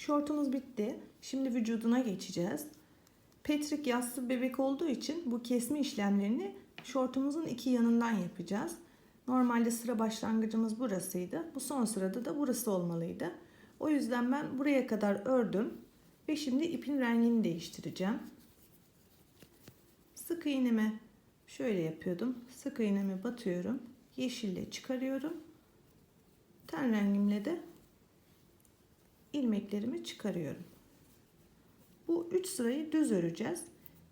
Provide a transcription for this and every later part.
Şortumuz bitti. Şimdi vücuduna geçeceğiz. Petrik yassı bebek olduğu için bu kesme işlemlerini şortumuzun iki yanından yapacağız. Normalde sıra başlangıcımız burasıydı. Bu son sırada da burası olmalıydı. O yüzden ben buraya kadar ördüm ve şimdi ipin rengini değiştireceğim. Sık iğneme şöyle yapıyordum. Sık iğnemi batıyorum. Yeşille çıkarıyorum. Ten rengimle de ilmeklerimi çıkarıyorum. Bu 3 sırayı düz öreceğiz.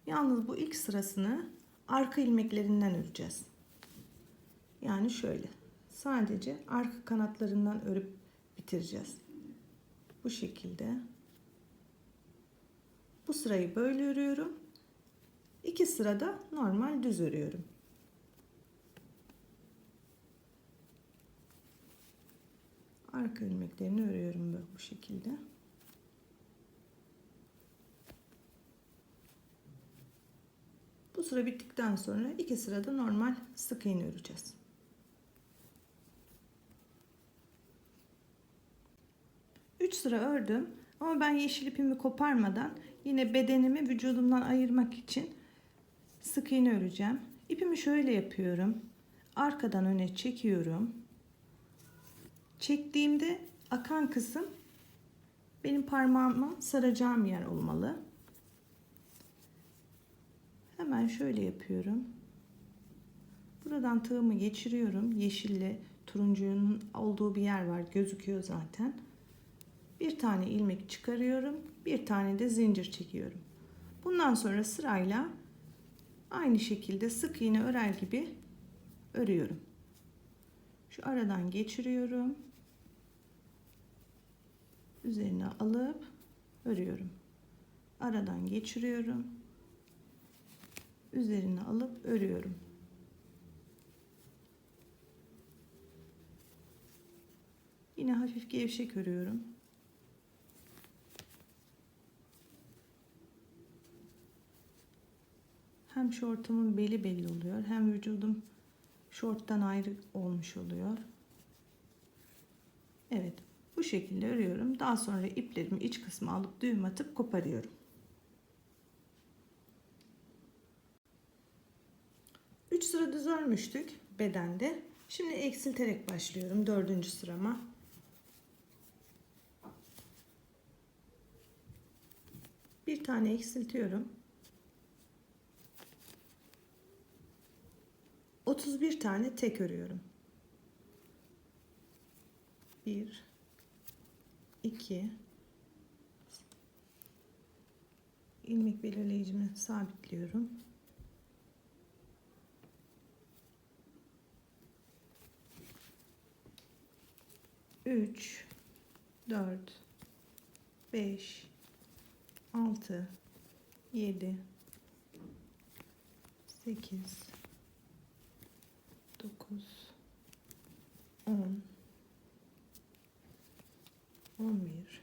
Yalnız bu ilk sırasını arka ilmeklerinden öreceğiz. Yani şöyle. Sadece arka kanatlarından örüp bitireceğiz. Bu şekilde. Bu sırayı böyle örüyorum. İki sırada normal düz örüyorum. Arka ilmeklerini örüyorum böyle bu şekilde. Bu sıra bittikten sonra iki sırada normal sık iğne öreceğiz. Üç sıra ördüm ama ben yeşil ipimi koparmadan yine bedenimi vücudumdan ayırmak için sık iğne öreceğim. İpimi şöyle yapıyorum. Arkadan öne çekiyorum. Çektiğimde akan kısım benim parmağımı saracağım yer olmalı. Hemen şöyle yapıyorum. Buradan tığımı geçiriyorum. Yeşille turuncunun olduğu bir yer var. Gözüküyor zaten. Bir tane ilmek çıkarıyorum. Bir tane de zincir çekiyorum. Bundan sonra sırayla aynı şekilde sık iğne örer gibi örüyorum. Şu aradan geçiriyorum. Üzerine alıp örüyorum. Aradan geçiriyorum. Üzerine alıp örüyorum. Yine hafif gevşek örüyorum. Hem şortumun beli belli oluyor hem vücudum şorttan ayrı olmuş oluyor. Evet bu şekilde örüyorum. Daha sonra iplerimi iç kısmı alıp düğüm atıp koparıyorum. 3 sıra düz örmüştük bedende. Şimdi eksilterek başlıyorum dördüncü sırama. Bir tane eksiltiyorum. 31 tane tek örüyorum. 1 2 ilmek belirleyicimi sabitliyorum. 3 4 5 6 7 8 9 10 11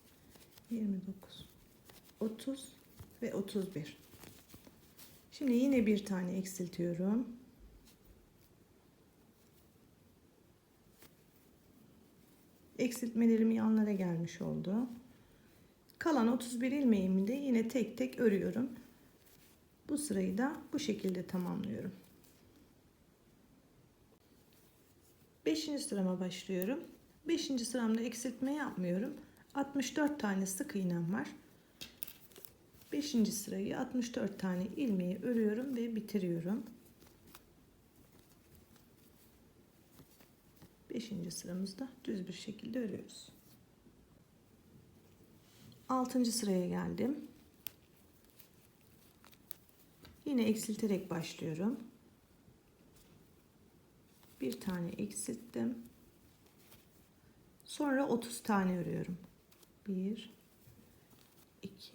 29 30 ve 31 şimdi yine bir tane eksiltiyorum eksiltmelerim yanlara gelmiş oldu. Kalan 31 ilmeğimi de yine tek tek örüyorum. Bu sırayı da bu şekilde tamamlıyorum. 5. sırama başlıyorum. 5. sıramda eksiltme yapmıyorum. 64 tane sık iğnem var. 5. sırayı 64 tane ilmeği örüyorum ve bitiriyorum. 5. sıramızda düz bir şekilde örüyoruz. 6. sıraya geldim. Yine eksilterek başlıyorum. Bir tane eksilttim. Sonra 30 tane örüyorum. 1 2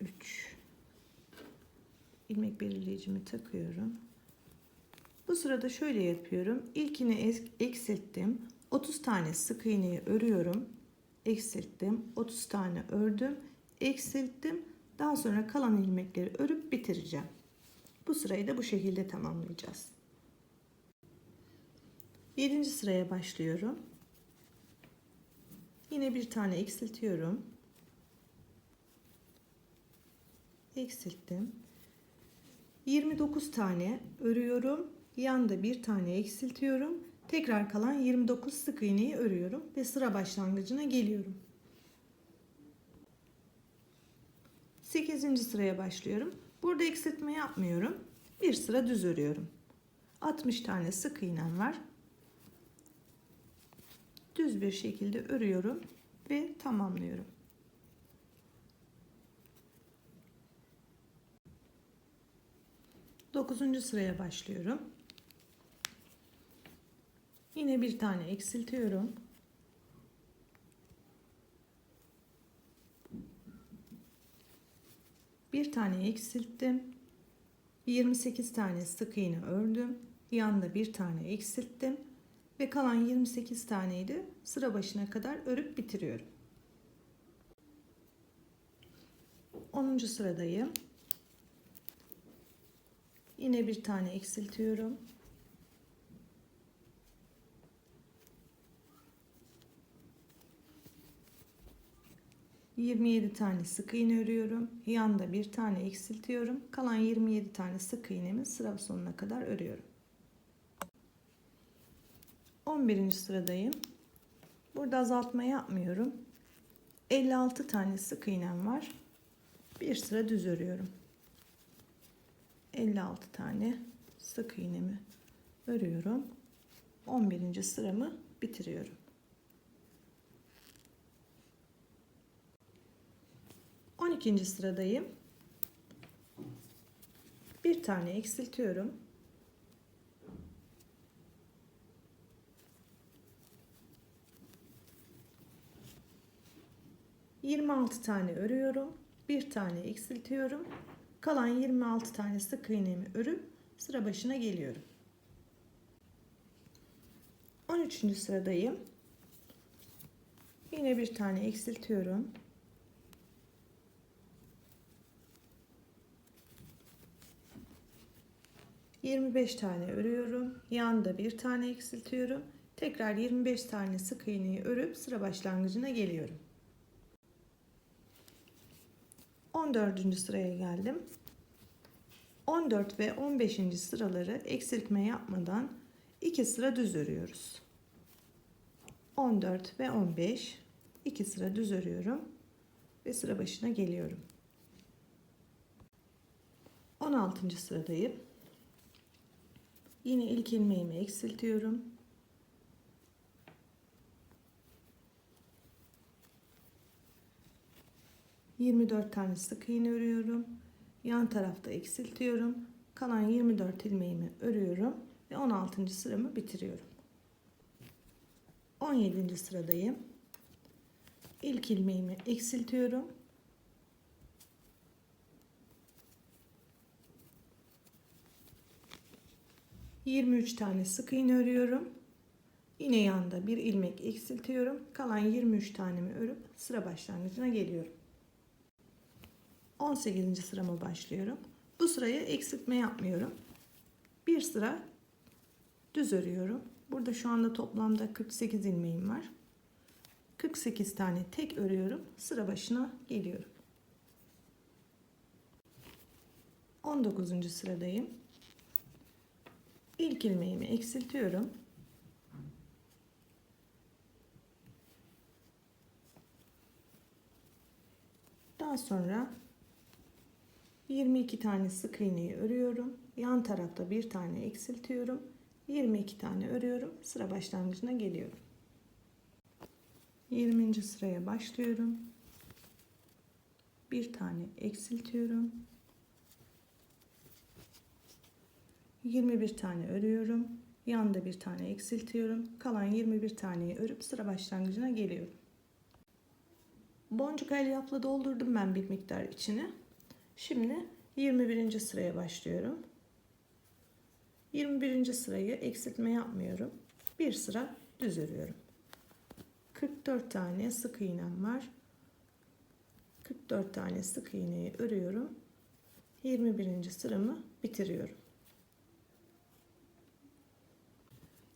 3 ilmek belirleyicimi takıyorum. Bu sırada şöyle yapıyorum. İlkini eksilttim. 30 tane sık iğneyi örüyorum. Eksilttim. 30 tane ördüm. Eksilttim. Daha sonra kalan ilmekleri örüp bitireceğim. Bu sırayı da bu şekilde tamamlayacağız. 7. sıraya başlıyorum. Yine bir tane eksiltiyorum. Eksilttim. 29 tane örüyorum. Yanda bir tane eksiltiyorum. Tekrar kalan 29 sık iğneyi örüyorum ve sıra başlangıcına geliyorum. 8. sıraya başlıyorum. Burada eksiltme yapmıyorum. Bir sıra düz örüyorum. 60 tane sık iğnem var. Düz bir şekilde örüyorum ve tamamlıyorum. Dokuzuncu sıraya başlıyorum. Yine bir tane eksiltiyorum. Bir tane eksilttim. 28 tane sık iğne ördüm. Yanında bir tane eksilttim ve kalan 28 taneyi de sıra başına kadar örüp bitiriyorum. 10. sıradayım. Yine bir tane eksiltiyorum. Yirmi yedi tane sık iğne örüyorum. Yanda bir tane eksiltiyorum. Kalan 27 tane sık iğnemi sıra sonuna kadar örüyorum. 11. sıradayım. Burada azaltma yapmıyorum. 56 tane sık iğnem var. Bir sıra düz örüyorum. 56 tane sık iğnemi örüyorum. 11. sıramı bitiriyorum. On ikinci sıradayım. Bir tane eksiltiyorum. Yirmi altı tane örüyorum. Bir tane eksiltiyorum. Kalan 26 tane sık iğnemi örüp sıra başına geliyorum. 13. sıradayım. Yine bir tane eksiltiyorum. Yirmi beş tane örüyorum. Yanda bir tane eksiltiyorum. Tekrar 25 tane sık iğneyi örüp sıra başlangıcına geliyorum. 14. sıraya geldim. 14 ve 15. sıraları eksiltme yapmadan 2 sıra düz örüyoruz. 14 ve 15 2 sıra düz örüyorum ve sıra başına geliyorum. 16. sıradayım. Yine ilk ilmeğimi eksiltiyorum. Yirmi dört tane sık iğne örüyorum. Yan tarafta eksiltiyorum. Kalan 24 ilmeğimi örüyorum ve 16. sıramı bitiriyorum. 17. sıradayım. İlk ilmeğimi eksiltiyorum. Yirmi üç tane sık iğne örüyorum. Yine yanda bir ilmek eksiltiyorum. Kalan 23 tanemi örüp sıra başlangıcına geliyorum. 18. sırama başlıyorum. Bu sıraya eksiltme yapmıyorum. Bir sıra düz örüyorum. Burada şu anda toplamda 48 ilmeğim var. 48 tane tek örüyorum. Sıra başına geliyorum. 19. sıradayım. İlk ilmeğimi eksiltiyorum. Daha sonra 22 tane sık iğneyi örüyorum. Yan tarafta bir tane eksiltiyorum. 22 tane örüyorum. Sıra başlangıcına geliyorum. 20. sıraya başlıyorum. Bir tane eksiltiyorum. 21 tane örüyorum. Yanda bir tane eksiltiyorum. Kalan 21 taneyi örüp sıra başlangıcına geliyorum. Boncuk elyafla doldurdum ben bir miktar içine. Şimdi 21. sıraya başlıyorum. 21. sırayı eksiltme yapmıyorum. Bir sıra düz örüyorum. 44 tane sık iğnem var. 44 tane sık iğneyi örüyorum. 21. sıramı bitiriyorum.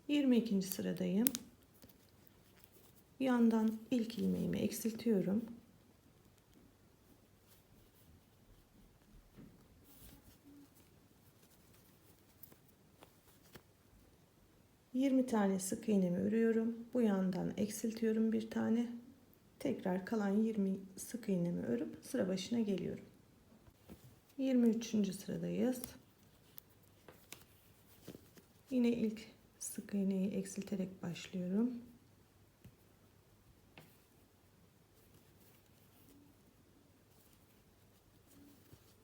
22. sıradayım. Yandan ilk ilmeğimi eksiltiyorum. Yirmi tane sık iğnemi örüyorum. Bu yandan eksiltiyorum bir tane. Tekrar kalan 20 sık iğnemi örüp sıra başına geliyorum. 23. sıradayız. Yine ilk sık iğneyi eksilterek başlıyorum.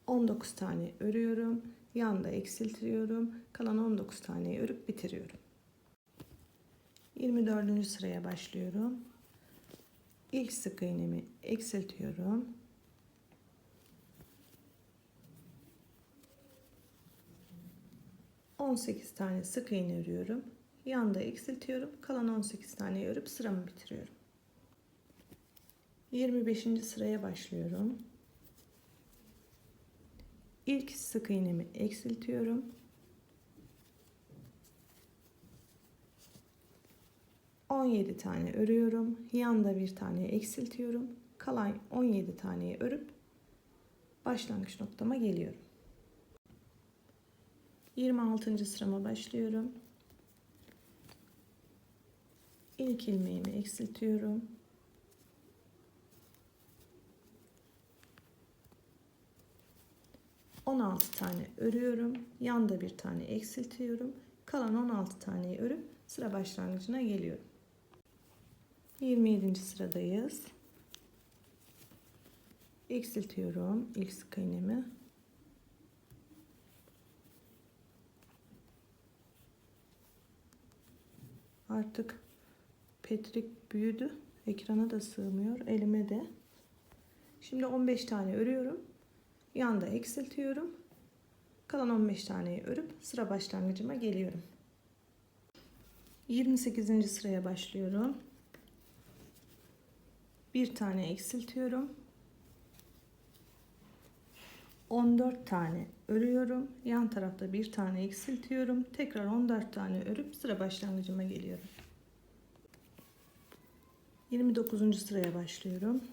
On dokuz tane örüyorum. Yanda eksiltiyorum. Kalan 19 taneyi örüp bitiriyorum. 24. sıraya başlıyorum. İlk sık iğnemi eksiltiyorum. On sekiz tane sık iğne örüyorum. Yanda eksiltiyorum. Kalan 18 tane örüp sıramı bitiriyorum. 25. sıraya başlıyorum. İlk sık iğnemi eksiltiyorum. On yedi tane örüyorum. Yanda bir tane eksiltiyorum. Kalan 17 taneyi örüp başlangıç noktama geliyorum. 26. sırama başlıyorum. İlk ilmeğimi eksiltiyorum. On altı tane örüyorum. Yanda bir tane eksiltiyorum. Kalan 16 taneyi örüp sıra başlangıcına geliyorum. 27. sıradayız. Eksiltiyorum ilk sık iğnemi. Artık Petrik büyüdü. Ekrana da sığmıyor. Elime de. Şimdi 15 tane örüyorum. Yanda eksiltiyorum. Kalan 15 taneyi örüp sıra başlangıcıma geliyorum. 28. sıraya başlıyorum. Bir tane eksiltiyorum. 14 tane örüyorum. Yan tarafta bir tane eksiltiyorum. Tekrar 14 tane örüp sıra başlangıcıma geliyorum. 29. sıraya başlıyorum.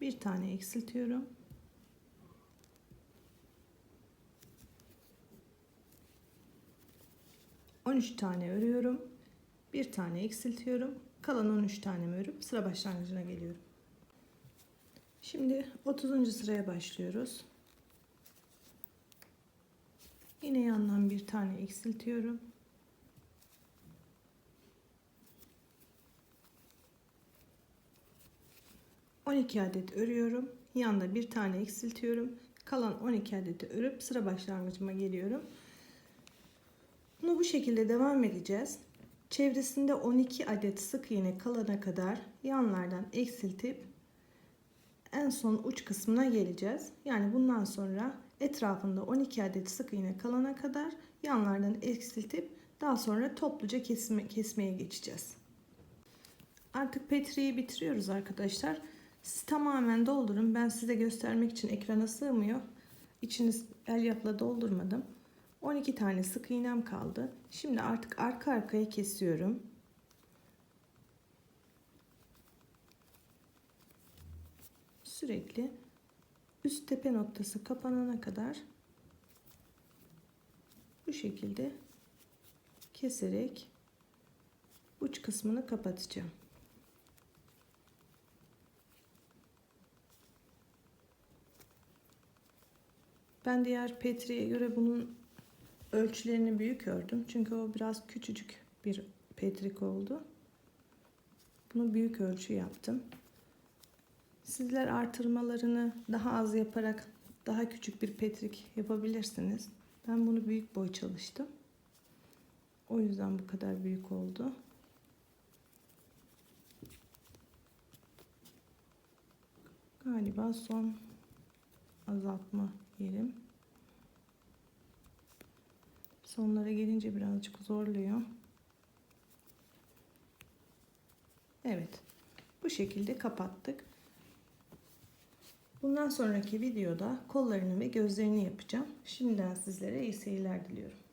Bir tane eksiltiyorum. On üç tane örüyorum. Bir tane eksiltiyorum. Kalan 13 tanemi örüp sıra başlangıcına geliyorum. Şimdi 30. sıraya başlıyoruz. Yine yandan bir tane eksiltiyorum. 12 adet örüyorum. Yanda bir tane eksiltiyorum. Kalan 12 adeti örüp sıra başlangıcıma geliyorum. Bunu bu şekilde devam edeceğiz. Çevresinde 12 adet sık iğne kalana kadar yanlardan eksiltip en son uç kısmına geleceğiz. Yani bundan sonra etrafında 12 adet sık iğne kalana kadar yanlardan eksiltip daha sonra topluca kesme, kesmeye geçeceğiz. Artık petriyi bitiriyoruz arkadaşlar. Siz tamamen doldurun. Ben size göstermek için ekrana sığmıyor. İçiniz elyafla doldurmadım. 12 tane sık iğnem kaldı. Şimdi artık arka arkaya kesiyorum. Sürekli üst tepe noktası kapanana kadar bu şekilde keserek uç kısmını kapatacağım. Ben diğer Petri'ye göre bunun ölçülerini büyük ördüm. Çünkü o biraz küçücük bir petrik oldu. Bunu büyük ölçü yaptım. Sizler artırmalarını daha az yaparak daha küçük bir petrik yapabilirsiniz. Ben bunu büyük boy çalıştım. O yüzden bu kadar büyük oldu. Galiba son azaltma yerim. Sonlara gelince birazcık zorluyor. Evet. Bu şekilde kapattık. Bundan sonraki videoda kollarını ve gözlerini yapacağım. Şimdiden sizlere iyi seyirler diliyorum.